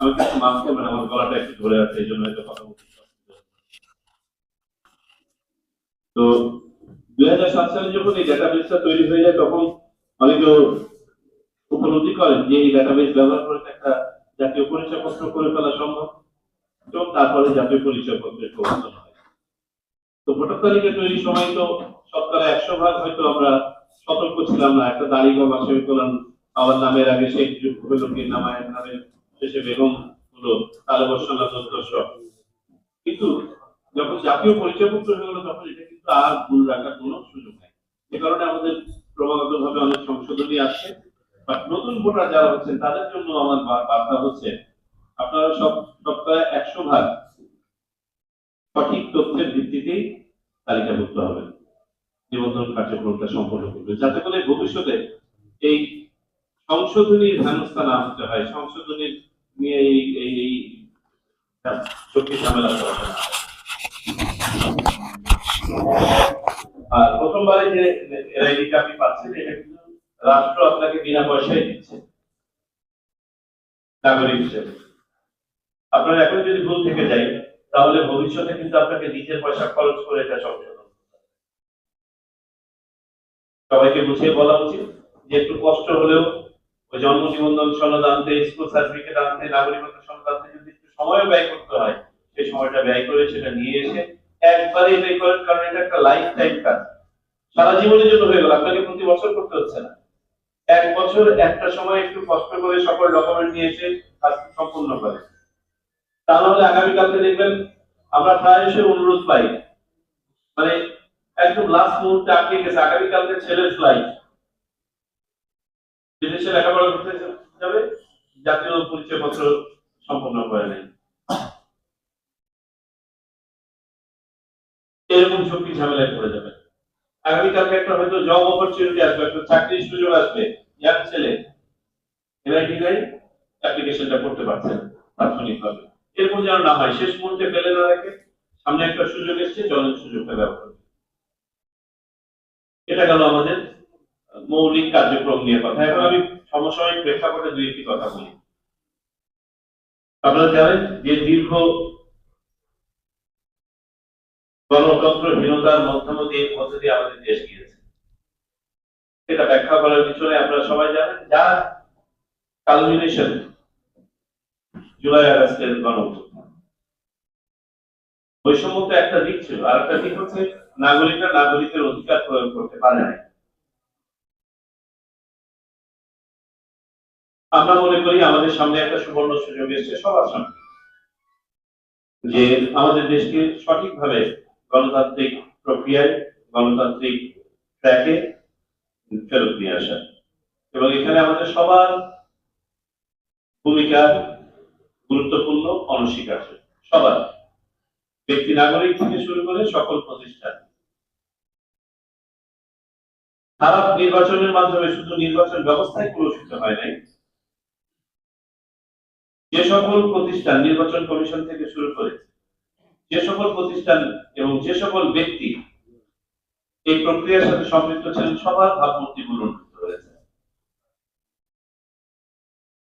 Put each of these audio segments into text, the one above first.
আমি আমার গলাটা একটু ধরে আছে, এই জন্য হয়তো কথা বলতে তো, দুই হাজার সাত সালে যখন এই তৈরি হয়ে যায়, তখন অনেকে উপলব্ধি করেন যে এই ডাটাবেস ব্যবহার করে একটা জাতীয় পরিচয়পত্র করে ফেলা সম্ভব। এবং তারপরে জাতীয় পরিচয়পত্রের প্রবর্তন হয়। তো ভোটার তালিকা তৈরির সময় তো শতকরা একশো ভাগ হয়তো আমরা সতর্ক ছিলাম না। একটা দাড়ি আসবে করলাম আমার নামের আগে শেখ যুগ হলো কি, নামায়ের নামের শেষে বেগম হলো তালে বর্ষনা দশ কিন্তু যখন জাতীয় পরিচয়পত্র হয়ে গেলো, তখন এটা কিন্তু আর ভুল রাখার কোনো সুযোগ নেই। এ কারণে আমাদের ক্রমাগত ভাবে অনেক সংশোধনী আসছে বাট নতুন ভোটার যারা হচ্ছেন, তাদের জন্য আমার বার্তা হচ্ছে, আপনারা সব সপ্তাহে একশো ভাগ সঠিক তথ্যের ভিত্তিতেই তালিকাভুক্ত হবেন। নিবন্ধন কার্যক্রমটা সম্পন্ন করবে যাতে করে ভবিষ্যতে এই সংশোধনীর হেনস্থা না হতে হয়। সংশোধনীর রাষ্ট্র আপনাকে বিনা পয়সায় দিচ্ছে। নাগরিক হিসেবে। আপনার এখন যদি ভুল থেকে যায়, তাহলে ভবিষ্যতে কিন্তু আপনাকে নিজের পয়সা খরচ করে এটা সংশোধন সবাইকে বুঝিয়ে বলা উচিত যে একটু কষ্ট হলেও জন্ম নিবন্ধন সনদ আনতে স্কুল সার্টিফিকেট আনতে নাগরিকত্ব সনদ আনতে যদি একটু সময় ব্যয় করতে হয়, সেই সময়টা ব্যয় করে সেটা নিয়ে এসে একবারে এটাই করেন, কারণ এটা একটা লাইফ টাইম কাজ। সারা জীবনের জন্য হয়ে গেল, আপনাকে প্রতি বছর করতে হচ্ছে না। এক বছর, একটা সময় একটু কষ্ট করে সকল ডকুমেন্ট নিয়ে এসে কাজ সম্পূর্ণ করে। তা নাহলে আগামীকালকে দেখবেন, আমরা প্রায়শই অনুরোধ পাই। মানে একদম লাস্ট মুহূর্তে আটকে গেছে, আগামীকালকে ছেলের ফ্লাইট বিদেশে লেখাপড়া করতে যাবে? জাতীয় পরিচয়পত্র সম্পন্ন করে নেই এরকম ঝুঁকি ঝামেলায় পড়ে যাবে। আগামীকালকে একটা হয়তো জব অপরচুনিটি আসবে, একটা চাকরির সুযোগ আসবে। ইয়ার ছেলে এনআইটি নাই অ্যাপ্লিকেশনটা করতে পারছেন তাৎক্ষণিকভাবে এরকম যেন না হয়, শেষ মুহূর্তে ফেলে না রাখে। সামনে একটা সুযোগ এসছে চলেন সুযোগটা ব্যবহার এটা গেল আমাদের মৌলিক কার্যক্রম নিয়ে কথা এখন আমি সমসাময়িক প্রেক্ষাপটে দুই একটি কথা বলি। আপনারা জানেন যে দীর্ঘ গণতন্ত্রহীনতার মধ্যম দিয়ে মধ্যে দিয়ে আমাদের দেশ গিয়েছে। এটা ব্যাখ্যা করার পিছনে আপনারা সবাই জানেন যার কালমিনেশন জুলাই আগস্টের গণ অভ্যুত্থান। বৈষম্য তো একটা দিক ছিল আর একটা দিক হচ্ছে নাগরিকরা নাগরিকের অধিকার প্রয়োগ করতে পারে না আমরা মনে করি আমাদের সামনে একটা সুবর্ণ সুযোগ এসেছে সবার সামনে। যে আমাদের দেশকে সঠিকভাবে গণতান্ত্রিক প্রক্রিয়ায়, গণতান্ত্রিক ট্র্যাকে ফেরত নিয়ে আসা। এবং এখানে আমাদের সবার ভূমিকা গুরুত্বপূর্ণ, অনস্বীকার্য, সবার। ব্যক্তি নাগরিক থেকে শুরু করে সকল প্রতিষ্ঠান। খারাপ নির্বাচনের মাধ্যমে শুধু নির্বাচন ব্যবস্থায় কলুষিত হয় নাই যে সকল প্রতিষ্ঠান নির্বাচন কমিশন থেকে শুরু করে যে সকল প্রতিষ্ঠান এবং যে সকল ব্যক্তি এই প্রক্রিয়ার সাথে সম্পৃক্ত ছিলেন, সবার ভাবমূর্তি পুনরুদ্ধিত হয়েছে।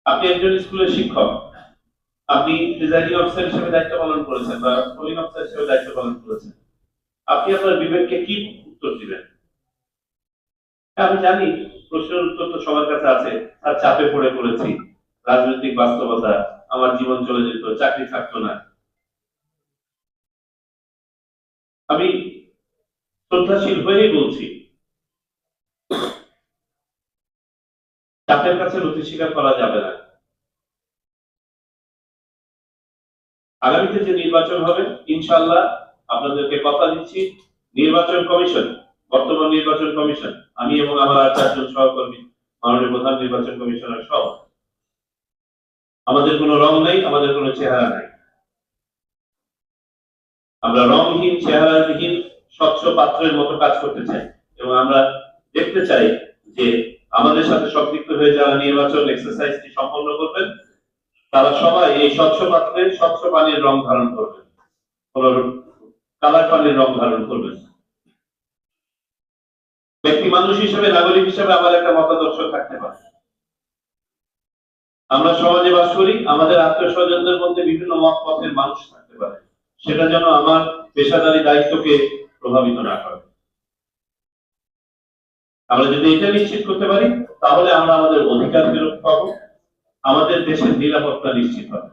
আপনি একজন স্কুলের শিক্ষক, আপনি প্রিজাইডিং অফিসার হিসেবে দায়িত্ব পালন করেছেন বা পোলিং অফিসার হিসেবে দায়িত্ব পালন করেছেন। আপনি আপনার বিবেককে কি উত্তর দিবেন? আমি জানি প্রশ্নের উত্তর তো সবার কাছে আছে, তার চাপে পড়ে পড়েছি। রাজনৈতিক বাস্তবতা, আমার জীবন চলে যেত, চাকরি থাকতো না। আমি শ্রদ্ধাশীল হয়েই বলছি চাপের কাছে নথি স্বীকার করা যাবে না। আগামীতে যে নির্বাচন হবে ইনশাল্লাহ আপনাদেরকে কথা দিচ্ছি, নির্বাচন কমিশন, বর্তমান নির্বাচন কমিশন, আমি এবং আমার আর চারজন সহকর্মী, মাননীয় প্রধান নির্বাচন কমিশনার সহ। আমাদের কোনো রং নাই, আমাদের কোনো চেহারা নাই। আমরা রংহীন চেহারাবিহীন স্বচ্ছ পাত্রের মতো কাজ করতে চাই। এবং আমরা দেখতে চাই যে আমাদের সাথে সম্পৃক্ত হয়ে যারা নির্বাচন এক্সারসাইজটি সম্পন্ন করবেন, তারা সবাই এই স্বচ্ছ পাত্রে স্বচ্ছ পানির রং ধারণ করবেন। কালার পানির রং ধারণ করবেন ব্যক্তি মানুষ হিসেবে, নাগরিক হিসেবে আমার একটা মতাদর্শ থাকতে পারে। আমরা সমাজে বাস করি আমাদের আত্মীয় স্বজনদের মধ্যে বিভিন্ন মত পথের মানুষ থাকতে পারে। সেটা যেন আমার পেশাদারি দায়িত্বকে প্রভাবিত না করে। আমরা যদি এটা নিশ্চিত করতে পারি, তাহলে আমরা আমাদের অধিকার ফেরত পাবো, আমাদের দেশের নিরাপত্তা নিশ্চিত হবে।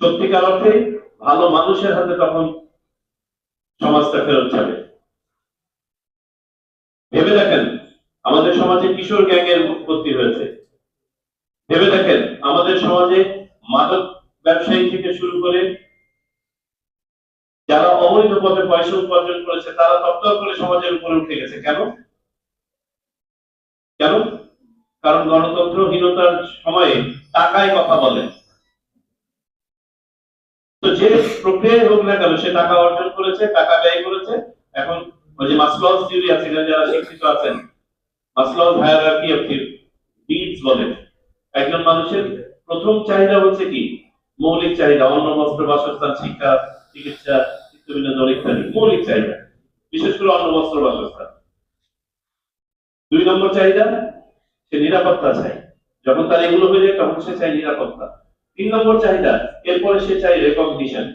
সত্যিকার অর্থে, ভালো মানুষের হাতে তখন সমাজটা ফেরত যাবে। ভেবে দেখেন, আমাদের সমাজে কিশোর গ্যাংয়ের উৎপত্তি হয়েছে। ভেবে দেখেন, আমাদের সমাজে মাদক ব্যবসায়ী থেকে শুরু করে যারা অবৈধ পথে পয়সা উপার্জন করেছে, তারা তত্তর করে সমাজের উপরে উঠে গেছে। কেন? কেন? কারণ গণতন্ত্রহীনতার সময়ে টাকায় কথা বলে। তো যে প্রক্রিয়ায় হোক না কেন, সে টাকা অর্জন করেছে, টাকা ব্যয় করেছে। এখন ওই যে মাসলস থিওরি আছে যারা শিক্ষিত আছেন মাসলস হায়ারার্কি অফ বলে একজন মানুষের প্রথম চাহিদা হচ্ছে কি? মৌলিক চাহিদা অন্ন বস্ত্র, বাসস্থান, শিক্ষা, চিকিৎসা চিত্ত বিনোদন ইত্যাদি, মৌলিক চাহিদা, বিশেষ করে অন্ন বস্ত্র, বাসস্থান। দুই নম্বর চাহিদা, সে নিরাপত্তা চাই। যখন তার এগুলো হয়ে যায়, তখন সে চাই নিরাপত্তা। তিন নম্বর চাহিদা, এরপরে সে চাই রেকগনিশন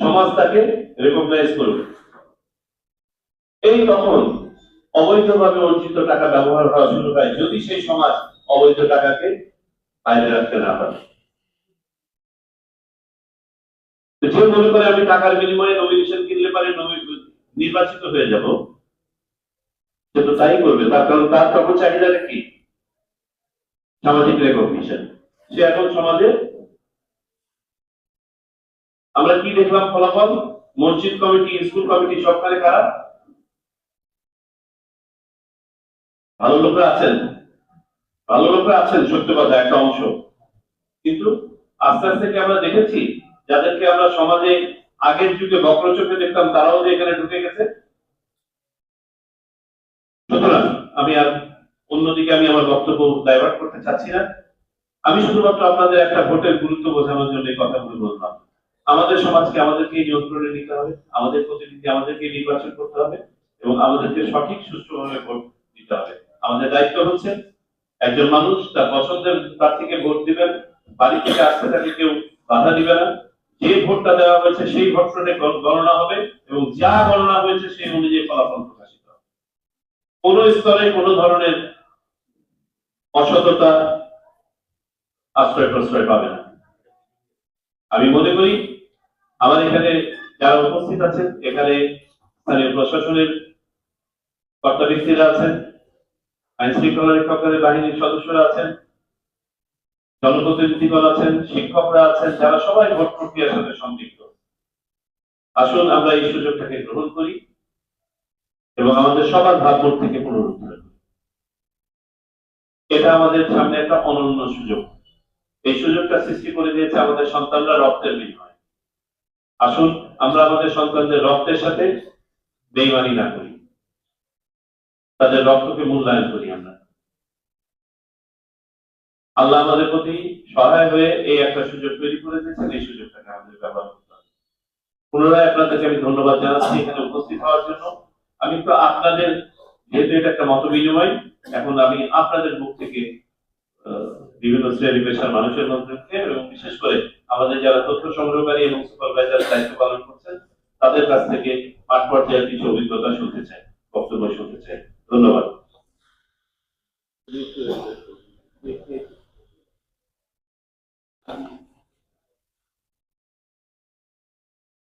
সমাজ তাকে রেকগনাইজ করবে। এই তখন অবৈধভাবে অর্জিত টাকা ব্যবহার করা শুরু হয় যদি সেই সমাজ অবৈধ টাকাকে বাইরে রাখতে না পারে। যে মনে করে আমি টাকার বিনিময়ে নমিনেশন কিনলে পারে নির্বাচিত হয়ে যাব সে তো তাই করবে। তার কারণ তার তখন চাহিদাটা কি? সামাজিক রেকগনিশন সে এখন সমাজে আমরা কি দেখলাম ফলাফল? মসজিদ কমিটি স্কুল কমিটি সবখানে কারা ভালো লোকরা আছেন। ভালো লোকরা আছেন, সত্য কথা, একটা অংশ। কিন্তু আস্তে আস্তে কি আমরা দেখেছি, যাদেরকে আমরা সমাজে আগের যুগে বক্র চোখে দেখতাম, তারাও যে এখানে ঢুকে গেছে? সুতরাং আমি আর অন্যদিকে আমি আমার বক্তব্য ডাইভার্ট করতে চাচ্ছি না। আমি শুধুমাত্র আপনাদের একটা ভোটের গুরুত্ব বোঝানোর জন্য এই কথাগুলো বললাম। আমাদের সমাজকে আমাদেরকে নিয়ন্ত্রণে নিতে হবে, আমাদের প্রতিনিধি আমাদেরকে নির্বাচন করতে হবে এবং আমাদেরকে সঠিক, সুষ্ঠুভাবে ভোট দিতে হবে। আমাদের দায়িত্ব হচ্ছে একজন মানুষ তার পছন্দের প্রার্থীকে ভোট দিবেন, বাড়ি থেকে আসতে তাকে কেউ বাধা দিবে না। যে ভোটটা দেওয়া হয়েছে সেই ভোটটা গণনা হবে এবং যা গণনা হয়েছে সেই অনুযায়ী ফলাফল প্রকাশিত হবে। কোন স্তরে কোন ধরনের অসততা, আশ্রয় প্রশ্রয় পাবে না। আমি মনে করি আমার এখানে যারা উপস্থিত আছেন, এখানে স্থানীয় প্রশাসনের কর্তা ব্যক্তিরা আছেন আইন শৃঙ্খলা রক্ষাকারী বাহিনীর সদস্যরা আছেন, জনপ্রতিনিধিগণ আছেন, শিক্ষকরা আছেন, যারা সবাই ভোট প্রক্রিয়ার সাথে সম্পৃক্ত। আসুন আমরা এই সুযোগটাকে গ্রহণ করি এবং আমাদের সবার ভাববোধ থেকে পুনরুদ্ধার করি। এটা আমাদের সামনে একটা অনন্য সুযোগ। এই সুযোগটা সৃষ্টি করে দিয়েছে আমাদের সন্তানরা রক্তের বিনিময়। আসুন আমরা আমাদের সন্তানদের রক্তের সাথে বেইমানি না করি। তাদের রক্তকে মূল্যায়ন করি আমরা। আল্লাহ আমাদের প্রতি সহায় হয়ে এই একটা সুযোগ তৈরি করে দিয়েছেন, এই সুযোগটাকে আমাদের ব্যবহার করতে হবে। পুনরায় আপনাদেরকে আমি ধন্যবাদ জানাচ্ছি এখানে উপস্থিত হওয়ার জন্য। আমি একটু আপনাদের, যেহেতু এটা একটা মত বিনিময় এখন আমি আপনাদের মুখ থেকে বিভিন্ন শ্রেণি পেশার মানুষের মধ্যে এবং বিশেষ করে আমাদের যারা তথ্য সংগ্রহকারী এবং সুপারভাইজার দায়িত্ব পালন করছেন, তাদের কাছ থেকে পাঠ পর্যায়ের কিছু অভিজ্ঞতা শুনতে চাই, বক্তব্য শুনতে চাই। ধন্যবাদ